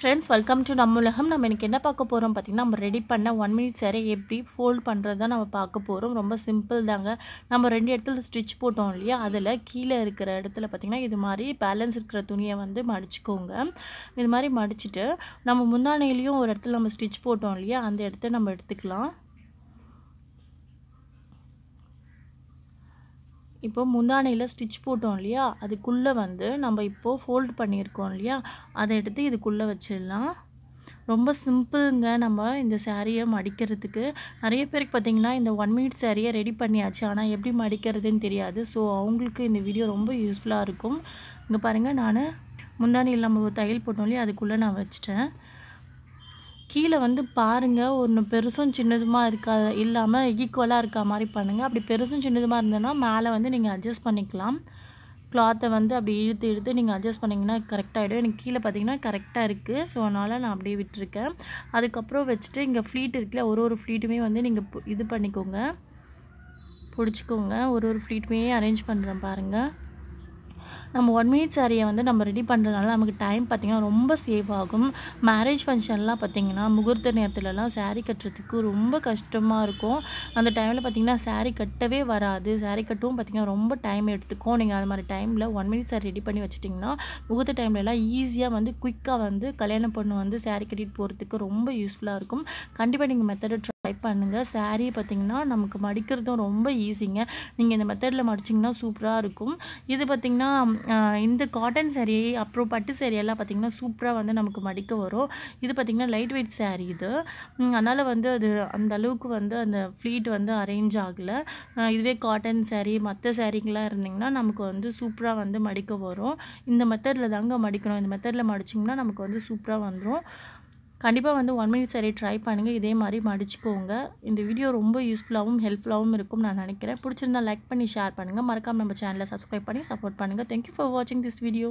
Friends welcome to நம்ம உலகம். நம்ம இன்றைக்கி என்ன பார்க்க போகிறோம் பார்த்திங்கன்னா நம்ம ரெடி பண்ண ஒன் மினிட் சேரை எப்படி ஃபோல்ட் பண்ணுறது தான் நம்ம பார்க்க போகிறோம் ரொம்ப சிம்பிள் தாங்க. நம்ம ரெண்டு இடத்துல ஸ்டிச் போட்டோம் இல்லையா? அதில் கீழே இருக்கிற இடத்துல பார்த்திங்கன்னா இது மாதிரி பேலன்ஸ் இருக்கிற துணியை வந்து மடிச்சுக்கோங்க. இது மாதிரி மடிச்சுட்டு நம்ம முந்தானையிலையும் ஒரு இடத்துல நம்ம ஸ்டிச் போட்டோம் இல்லையா? அந்த இடத்த நம்ம எடுத்துக்கலாம். இப்போ முந்தானையில் ஸ்டிச் போட்டோம் இல்லையா? அதுக்குள்ளே வந்து நம்ம இப்போது ஃபோல்ட் பண்ணியிருக்கோம் இல்லையா? அதை எடுத்து இதுக்குள்ளே வச்சிடலாம். ரொம்ப சிம்பிளுங்க நம்ம இந்த சேரீயை மடிக்கிறதுக்கு. நிறைய பேருக்கு பார்த்திங்கன்னா இந்த ஒன் மினிட் சேரீயை ரெடி பண்ணியாச்சு. ஆனால் எப்படி மடிக்கிறதுன்னு தெரியாது. ஸோ அவங்களுக்கு இந்த வீடியோ ரொம்ப யூஸ்ஃபுல்லாக இருக்கும். இங்கே பாருங்கள் நான் முந்தானையில் நம்ம தையல் போட்டோம் இல்லையா? அதுக்குள்ளே நான் வச்சிட்டேன். கீழே வந்து பாருங்கள் ஒன்று பெருசும் சின்னதுமாக இருக்கா இல்லாமல் ஈக்குவலாக இருக்க மாதிரி பண்ணுங்கள் அப்படி பெருசும் சின்னதுமாக இருந்ததுன்னா மேலே வந்து நீங்கள் அட்ஜஸ்ட் பண்ணிக்கலாம். கிளாத்தை வந்து அப்படி இழுத்து இழுத்து நீங்கள் அட்ஜஸ்ட் பண்ணிங்கன்னா கரெக்டாகிடும் எனக்கு கீழே பார்த்தீங்கன்னா கரெக்டாக இருக்குது ஸோ அதனால் நான் அப்படியே விட்டுருக்கேன். அதுக்கப்புறம் வச்சுட்டு இங்கே ஃப்ளீட் இருக்குல்ல ஒரு ஒரு ஃப்ளீட்டுமே வந்து நீங்கள் இது பண்ணிக்கோங்க. பிடிச்சிக்கோங்க. ஒரு ஒரு ஃப்ளீட்டுமே அரேஞ்ச் பண்ணுறேன் பாருங்கள் நம்ம ஒன் மினிட் சாரியை வந்து நம்ம ரெடி பண்ணுறதுனால நமக்கு டைம் பார்த்திங்கன்னா ரொம்ப சேவ் ஆகும். மேரேஜ் ஃபங்க்ஷன்லாம் பார்த்திங்கன்னா முகூர்த்த நேரத்துலலாம் சாரீ கட்டுறதுக்கு ரொம்ப கஷ்டமாக இருக்கும். அந்த டைமில் பார்த்திங்கன்னா சாரீ கட்டவே வராது. சாரீ கட்டவும் பார்த்திங்கன்னா ரொம்ப டைம் எடுத்துக்கும். நீங்கள் அது மாதிரி டைமில் ஒன் மினிட் சாரி ரெடி பண்ணி வச்சிட்டிங்கன்னா முகூர்த்த டைம்லலாம் ஈஸியாக வந்து குயிக்காக வந்து கல்யாணம் பொண்ணு வந்து சாரீ கட்டிட்டு போகிறதுக்கு ரொம்ப யூஸ்ஃபுல்லாக இருக்கும். கண்டிப்பாக நீங்கள் மெத்தடை ட்ரை பண்ணுங்கள் சாரீ பார்த்திங்கன்னா நமக்கு மடிக்கிறதும் ரொம்ப ஈஸிங்க நீங்கள் இந்த மெத்தடில் மடிச்சிங்கன்னா சூப்பராக இருக்கும். இது பார்த்திங்கன்னா இந்த காட்டன் சாரீ அப்புறம் பட்டு சாரீ எல்லாம் பார்த்திங்கன்னா சூப்பராக வந்து நமக்கு மடிக்க வரும். இது பார்த்திங்கன்னா லைட் வெயிட் சாரீ இது அதனால் வந்து அது அந்த அளவுக்கு வந்து அந்த ஃப்ளீட் வந்து அரேஞ்ச் ஆகலை. இதுவே காட்டன் சாரீ மற்ற சாரீங்களாம் இருந்திங்கன்னா நமக்கு வந்து சூப்பராக வந்து மடிக்க வரும். இந்த மெத்தடில் தாங்க மடிக்கணும். இந்த மெத்தடில் மடிச்சிங்கன்னா நமக்கு வந்து சூப்பராக வந்துடும் கண்டிப்பாக வந்து ஒன் மினிட் சரி ட்ரை பண்ணுங்கள் இதே மாதிரி மடிச்சுக்கோங்க. இந்த வீடியோ ரொம்ப யூஸ்ஃபுல்லாகவும் ஹெல்ப்ஃபுல்லாகவும் இருக்கும் நான் நினைக்கிறேன். பிடிச்சிருந்தா லைக் பண்ணி ஷேர் பண்ணுங்கள் மறக்காமல் நம்ம சேனலை சப்ஸ்கிரைப் பண்ணி சப்போர்ட் பண்ணுங்கள் தேங்க்யூ ஃபார் வாட்சிங் திஸ் வீடியோ